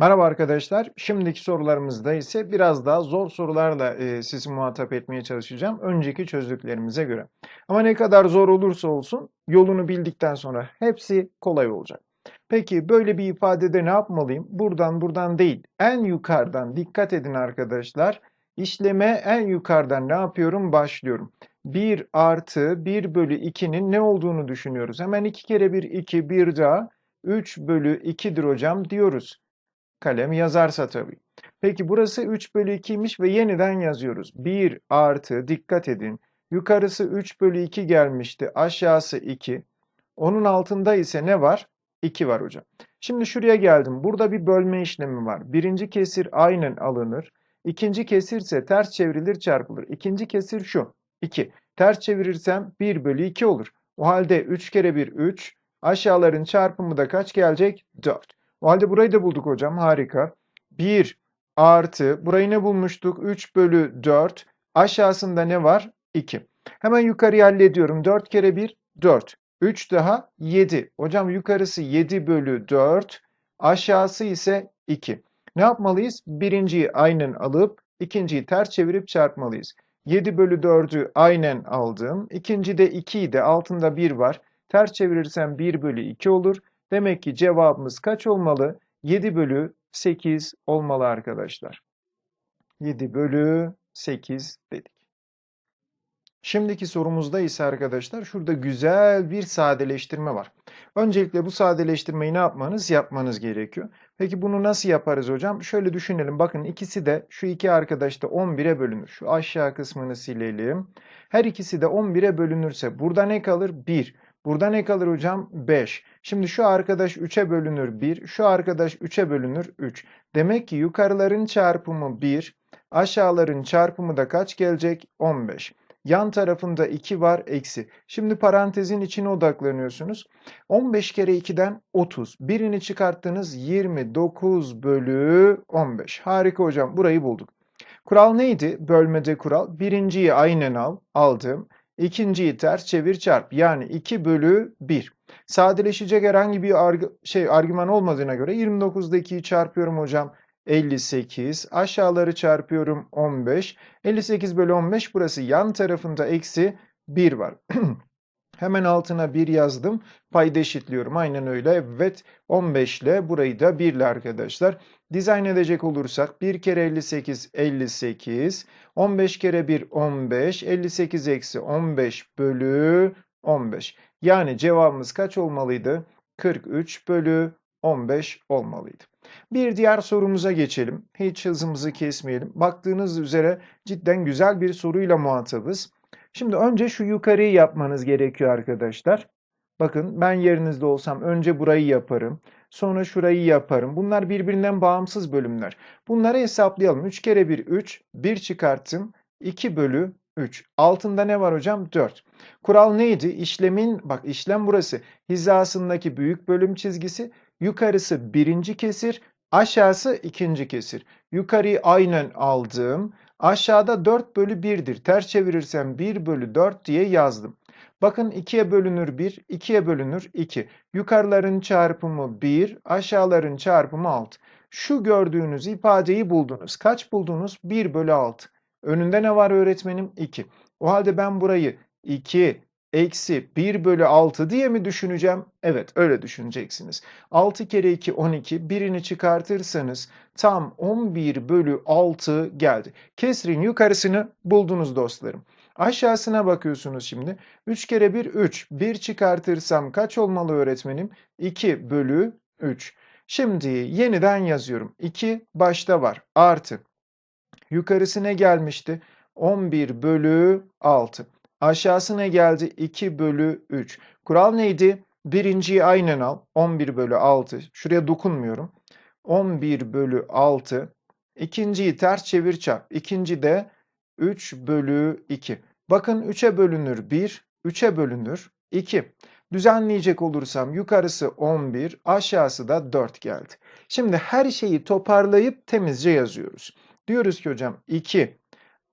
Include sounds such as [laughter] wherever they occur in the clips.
Merhaba arkadaşlar. Şimdiki sorularımızda ise biraz daha zor sorularla e, sizi muhatap etmeye çalışacağım. Önceki çözdüklerimize göre. Ama ne kadar zor olursa olsun yolunu bildikten sonra hepsi kolay olacak. Peki böyle bir ifadede ne yapmalıyım? Buradan buradan değil. En yukarıdan dikkat edin arkadaşlar. İşleme en yukarıdan ne yapıyorum? Başlıyorum. 1 artı 1 bölü 2'nin ne olduğunu düşünüyoruz. Hemen 2 kere 1 2 bir daha 3 bölü 2'dir hocam diyoruz. Kalem yazarsa tabii. Peki burası 3 bölü 2'ymiş ve yeniden yazıyoruz. 1 artı dikkat edin. Yukarısı 3 bölü 2 gelmişti. Aşağısı 2. Onun altında ise ne var? 2 var hocam. Şimdi şuraya geldim. Burada bir bölme işlemi var. Birinci kesir aynen alınır. İkinci kesir ise ters çevrilir çarpılır. İkinci kesir şu. 2. Ters çevirirsem 1 bölü 2 olur. O halde 3 kere 1 3. Aşağıların çarpımı da kaç gelecek? 4. O halde burayı da bulduk hocam. Harika. 1 artı burayı ne bulmuştuk? 3 bölü 4. Aşağısında ne var? 2. Hemen yukarıyı hallediyorum. 4 kere 1 4. 3 daha 7. Hocam yukarısı 7 bölü 4. Aşağısı ise 2. Ne yapmalıyız? Birinciyi aynen alıp ikinciyi ters çevirip çarpmalıyız. 7 bölü 4'ü aynen aldım. İkinci de 2'yi de altında 1 var. Ters çevirirsem 1 bölü 2 olur. Demek ki cevabımız kaç olmalı? 7 bölü 8 olmalı arkadaşlar. 7 bölü 8 dedik. Şimdiki sorumuzda ise arkadaşlar şurada güzel bir sadeleştirme var. Öncelikle bu sadeleştirmeyi ne yapmanız? Yapmanız gerekiyor. Peki bunu nasıl yaparız hocam? Şöyle düşünelim. Bakın ikisi de şu iki arkadaş da 11'e bölünür. Şu aşağı kısmını silelim. Her ikisi de 11'e bölünürse burada ne kalır? 1. Burada ne kalır hocam? 5. Şimdi şu arkadaş 3'e bölünür 1. Şu arkadaş 3'e bölünür 3. Demek ki yukarıların çarpımı 1. Aşağıların çarpımı da kaç gelecek? 15. Yan tarafında 2 var eksi. Şimdi parantezin içine odaklanıyorsunuz. 15 kere 2'den 30. Birini çıkarttınız 29 bölü 15. Harika hocam burayı bulduk. Kural neydi? Bölmede kural. Birinciyi aynen al. Aldım. İkinciyi ters çevir çarp. Yani 2 bölü 1. Sadeleşecek herhangi bir arg şey argüman olmadığına göre 29'da 2'yi çarpıyorum hocam. 58. Aşağıları çarpıyorum 15. 58 bölü 15 burası yan tarafında eksi 1 var. [clears throat] Hemen altına 1 yazdım. Payda eşitliyorum. Aynen öyle. Evet 15 ile burayı da 1 ile arkadaşlar. Dizayn edecek olursak 1 kere 58 58. 15 kere 1 15. 58 eksi 15 bölü 15. Yani cevabımız kaç olmalıydı? 43 bölü 15 olmalıydı. Bir diğer sorumuza geçelim. Hiç hızımızı kesmeyelim. Baktığınız üzere cidden güzel bir soruyla muhatabız. Şimdi önce şu yukarıyı yapmanız gerekiyor arkadaşlar. Bakın ben yerinizde olsam önce burayı yaparım. Sonra şurayı yaparım. Bunlar birbirinden bağımsız bölümler. Bunları hesaplayalım. 3 kere 1 3. 1 çıkarttım. 2 bölü 3. Altında ne var hocam? 4. Kural neydi? İşlemin, bak işlem burası. Hizasındaki büyük bölüm çizgisi. Yukarısı birinci kesir. Aşağısı ikinci kesir. Yukarıyı aynen aldım. Aşağıda 4 bölü 1'dir. Ters çevirirsem 1 bölü 4 diye yazdım. Bakın 2'ye bölünür 1, 2'ye bölünür 2. Yukarıların çarpımı 1, aşağıların çarpımı 6. Şu gördüğünüz ifadeyi buldunuz. Kaç buldunuz? 1 bölü 6. Önünde ne var öğretmenim? 2. O halde ben burayı 2 eksi 1 bölü 6 diye mi düşüneceğim? Evet öyle düşüneceksiniz. 6 kere 2 12 birini çıkartırsanız tam 11 bölü 6 geldi. Kesrin yukarısını buldunuz dostlarım. Aşağısına bakıyorsunuz şimdi. 3 kere 1 3. 1 çıkartırsam kaç olmalı öğretmenim? 2 bölü 3. Şimdi yeniden yazıyorum. 2 başta var. Artı. Yukarısı ne gelmişti? 11 bölü 6. Aşağısı ne geldi? 2 bölü 3. Kural neydi? Birinciyi aynen al. 11 bölü 6. Şuraya dokunmuyorum. 11 bölü 6. İkinciyi ters çevir çarp. İkinci de 3 bölü 2. Bakın 3'e bölünür 1, 3'e bölünür 2. Düzenleyecek olursam yukarısı 11, aşağısı da 4 geldi. Şimdi her şeyi toparlayıp temizce yazıyoruz. Diyoruz ki hocam 2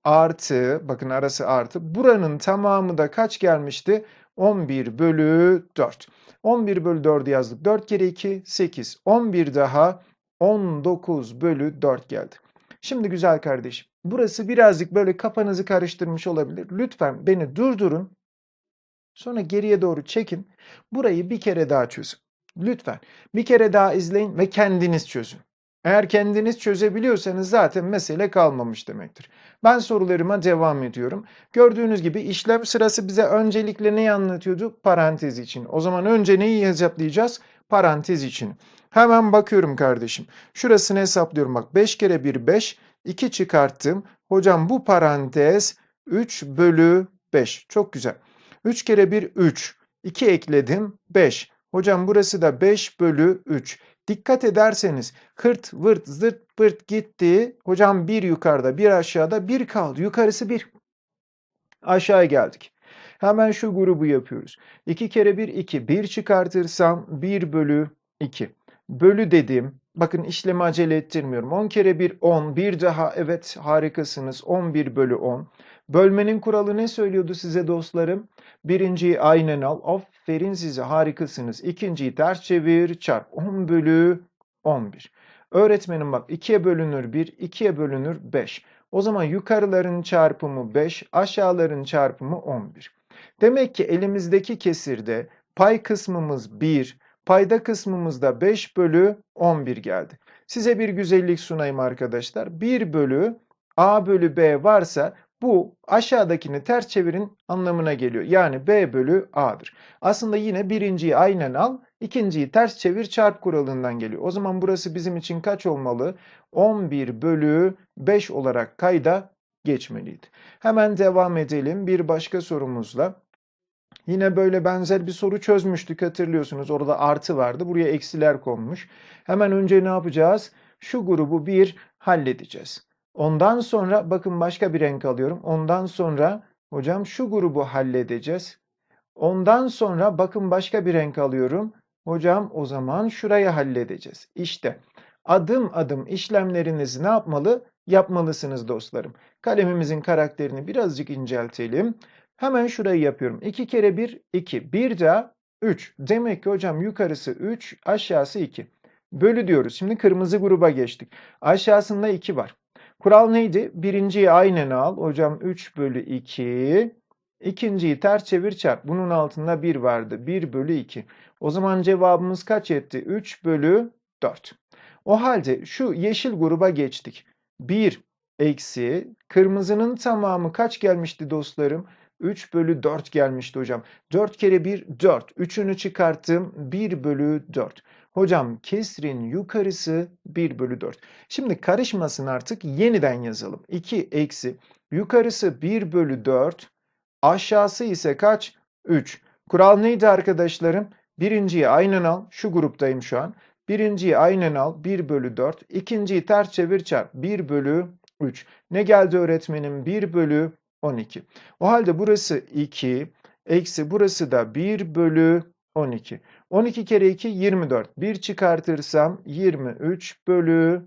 artı, bakın arası artı. Buranın tamamı da kaç gelmişti? 11 bölü 4. 11 bölü 4'ü yazdık. 4 kere 2, 8. 11 daha 19 bölü 4 geldi. Şimdi güzel kardeşim, burası birazcık böyle kafanızı karıştırmış olabilir. Lütfen beni durdurun. Sonra geriye doğru çekin. Burayı bir kere daha çözün. Lütfen bir kere daha izleyin ve kendiniz çözün. Eğer kendiniz çözebiliyorsanız zaten mesele kalmamış demektir. Ben sorularıma devam ediyorum. Gördüğünüz gibi işlem sırası bize öncelikle neyi anlatıyordu? Parantez için. O zaman önce neyi hesaplayacağız? Parantez için. Hemen bakıyorum kardeşim. Şurasını hesaplıyorum. Bak 5 kere 1 5. 2 çıkarttım. Hocam bu parantez 3 bölü 5. Çok güzel. 3 kere 1 3. 2 ekledim 5. Hocam burası da 5 bölü 3. Dikkat ederseniz hırt vırt zırt pırt gitti. Hocam bir yukarıda bir aşağıda bir kaldı. Yukarısı bir. Aşağıya geldik. Hemen şu grubu yapıyoruz. 2 kere 1 2. 1 çıkartırsam 1 bölü 2. Bölü dedim. Bakın işlemi acele ettirmiyorum. 10 kere 1 10. Bir daha evet harikasınız. 11 bölü 10. Bölmenin kuralı ne söylüyordu size dostlarım? Birinciyi aynen al. Aferin size harikasınız. İkinciyi ters çevir çarp. 10 bölü 11. Öğretmenim bak 2'ye bölünür 1, 2'ye bölünür 5. O zaman yukarıların çarpımı 5, aşağıların çarpımı 11. Demek ki elimizdeki kesirde pay kısmımız 1, payda kısmımızda 5 bölü 11 geldi. Size bir güzellik sunayım arkadaşlar. 1 bölü a bölü b varsa bu aşağıdakini ters çevirin anlamına geliyor. Yani b bölü a'dır. Aslında yine birinciyi aynen al, ikinciyi ters çevir çarp kuralından geliyor. O zaman burası bizim için kaç olmalı? 11 bölü 5 olarak kayda geçmeliydi. Hemen devam edelim bir başka sorumuzla. Yine böyle benzer bir soru çözmüştük hatırlıyorsunuz. Orada artı vardı. Buraya eksiler konmuş. Hemen önce ne yapacağız? Şu grubu bir halledeceğiz. Ondan sonra bakın başka bir renk alıyorum. Ondan sonra hocam şu grubu halledeceğiz. Ondan sonra bakın başka bir renk alıyorum. Hocam o zaman şurayı halledeceğiz. İşte adım adım işlemlerinizi ne yapmalı? Yapmalısınız dostlarım. Kalemimizin karakterini birazcık inceltelim. Hemen şurayı yapıyorum. 2 kere 1, 2. Bir daha 3. Demek ki hocam yukarısı 3, aşağısı 2. Bölü diyoruz. Şimdi kırmızı gruba geçtik. Aşağısında 2 var. Kural neydi? Birinciyi aynen al. Hocam 3 bölü 2. İkinciyi ters çevir çarp. Bunun altında 1 vardı. 1 bölü 2. O zaman cevabımız kaç etti? 3 bölü 4. O halde şu yeşil gruba geçtik. 1 eksi kırmızının tamamı kaç gelmişti dostlarım? 3 bölü 4 gelmişti hocam. 4 kere 1 4. 3'ünü çıkarttım 1 bölü 4. Hocam kesrin yukarısı 1 bölü 4. Şimdi karışmasın artık yeniden yazalım. 2 eksi yukarısı 1 bölü 4. Aşağısı ise kaç? 3. Kural neydi arkadaşlarım? Birinciyi aynen al. Şu gruptayım şu an. Birinciyi aynen al. 1 bölü 4. İkinciyi ters çevir çarp. 1 bölü 3. Ne geldi öğretmenim? 1 bölü 12. O halde burası 2. Eksi burası da 1 bölü 12. 12 kere 2 24. 1 çıkartırsam 23 bölü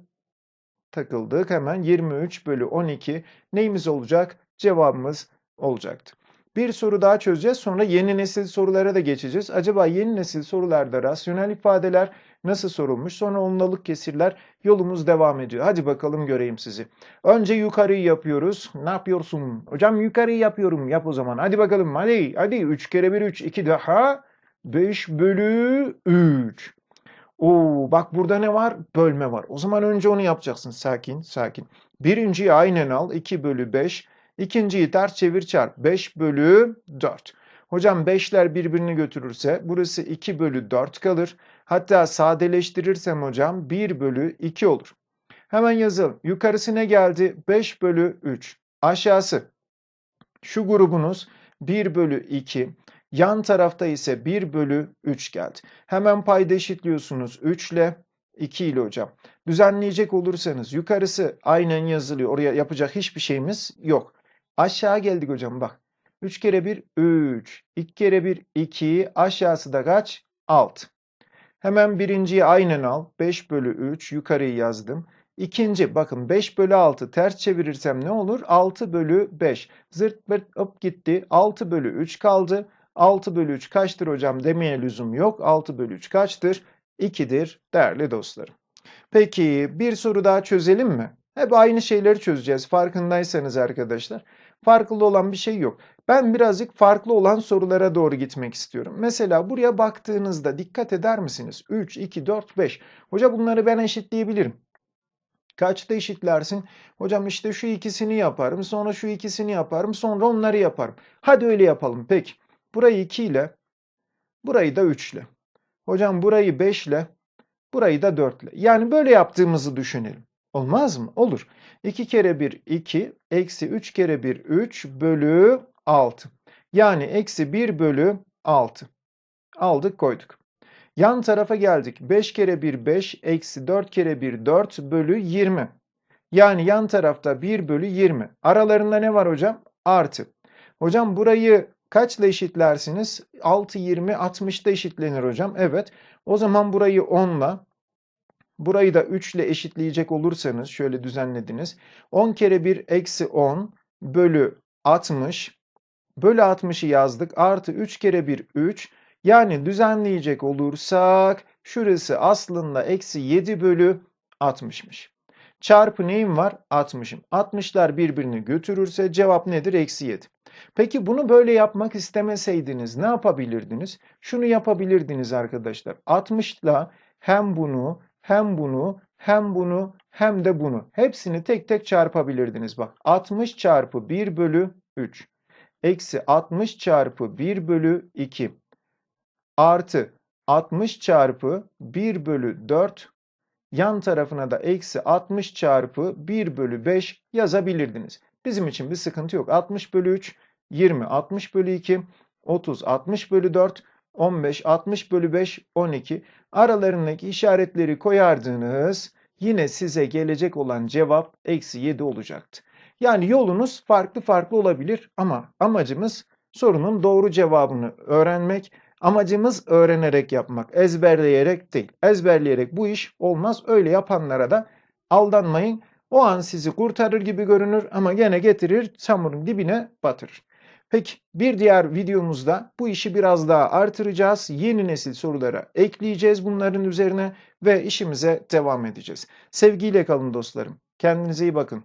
takıldık. Hemen 23 bölü 12 neyimiz olacak? Cevabımız olacaktı. Bir soru daha çözeceğiz. Sonra yeni nesil sorulara da geçeceğiz. Acaba yeni nesil sorularda rasyonel ifadeler nasıl sorulmuş? Sonra ondalık kesirler yolumuz devam ediyor. Hadi bakalım göreyim sizi. Önce yukarıyı yapıyoruz. Ne yapıyorsun? Hocam yukarıyı yapıyorum. Yap o zaman. Hadi bakalım. Hadi. Hadi. 3 kere 1 3. 2 daha. 5 bölü 3. Oo, bak burada ne var? Bölme var. O zaman önce onu yapacaksın. Sakin, sakin. Birinciyi aynen al. 2 bölü 5. İkinciyi ters çevir çarp. 5 bölü 4. Hocam 5'ler birbirini götürürse burası 2 bölü 4 kalır. Hatta sadeleştirirsem hocam 1 bölü 2 olur. Hemen yazalım. Yukarısı ne geldi? 5 bölü 3. Aşağısı. Şu grubunuz 1 bölü 2. Yan tarafta ise 1 bölü 3 geldi. Hemen payda eşitliyorsunuz 3 ile 2 ile hocam. Düzenleyecek olursanız yukarısı aynen yazılıyor. Oraya yapacak hiçbir şeyimiz yok. Aşağı geldik hocam bak. 3 kere 1 3. 2 kere 1 2. Aşağısı da kaç? 6. Hemen birinciyi aynen al. 5 bölü 3 yukarıyı yazdım. İkinci bakın 5 bölü 6 ters çevirirsem ne olur? 6 bölü 5. Zırt pırt hop gitti. 6 bölü 3 kaldı. 6 bölü 3 kaçtır hocam demeye lüzum yok. 6 bölü 3 kaçtır? 2'dir değerli dostlarım. Peki bir soru daha çözelim mi? Hep aynı şeyleri çözeceğiz farkındaysanız arkadaşlar. Farklı olan bir şey yok. Ben birazcık farklı olan sorulara doğru gitmek istiyorum. Mesela buraya baktığınızda dikkat eder misiniz? 3, 2, 4, 5. Hoca bunları ben eşitleyebilirim. Kaçta eşitlersin? Hocam işte şu ikisini yaparım, sonra şu ikisini yaparım, sonra onları yaparım. Hadi öyle yapalım. Peki. Burayı 2 ile, burayı da 3 ile. Hocam burayı 5 ile, burayı da 4 ile. Yani böyle yaptığımızı düşünelim. Olmaz mı? Olur. 2 kere 1 2, eksi 3 kere 1 3 bölü 6. Yani eksi 1 bölü 6. Aldık koyduk. Yan tarafa geldik. 5 kere 1 5, eksi 4 kere 1 4 bölü 20. Yani yan tarafta 1 bölü 20. Aralarında ne var hocam? Artı. Hocam burayı kaçla eşitlersiniz? 6, 20, 60'da eşitlenir hocam. Evet. O zaman burayı 10'la, burayı da 3 ile eşitleyecek olursanız şöyle düzenlediniz. 10 kere 1 eksi 10 bölü 60 bölü 60'ı yazdık. Artı 3 kere 1 3 yani düzenleyecek olursak şurası aslında eksi 7 bölü 60'mış. Çarpı neyim var? 60'ım. 60'lar birbirini götürürse cevap nedir? Eksi 7. Peki bunu böyle yapmak istemeseydiniz ne yapabilirdiniz? Şunu yapabilirdiniz arkadaşlar. 60'la hem bunu hem bunu hem bunu hem de bunu. Hepsini tek tek çarpabilirdiniz. Bak 60 çarpı 1 bölü 3. Eksi 60 çarpı 1 bölü 2 artı 60 çarpı 1 bölü 4 yan tarafına da eksi 60 çarpı 1 bölü 5 yazabilirdiniz. Bizim için bir sıkıntı yok. 60 bölü 3, 20, 60 bölü 2, 30, 60 bölü 4, 15, 60 bölü 5, 12. Aralarındaki işaretleri koyardınız. Yine size gelecek olan cevap eksi 7 olacaktı. Yani yolunuz farklı farklı olabilir ama amacımız sorunun doğru cevabını öğrenmek. Amacımız öğrenerek yapmak, ezberleyerek değil. Ezberleyerek bu iş olmaz. Öyle yapanlara da aldanmayın. O an sizi kurtarır gibi görünür ama gene getirir çamurun dibine batırır. Peki bir diğer videomuzda bu işi biraz daha artıracağız. Yeni nesil sorulara ekleyeceğiz bunların üzerine ve işimize devam edeceğiz. Sevgiyle kalın dostlarım. Kendinize iyi bakın.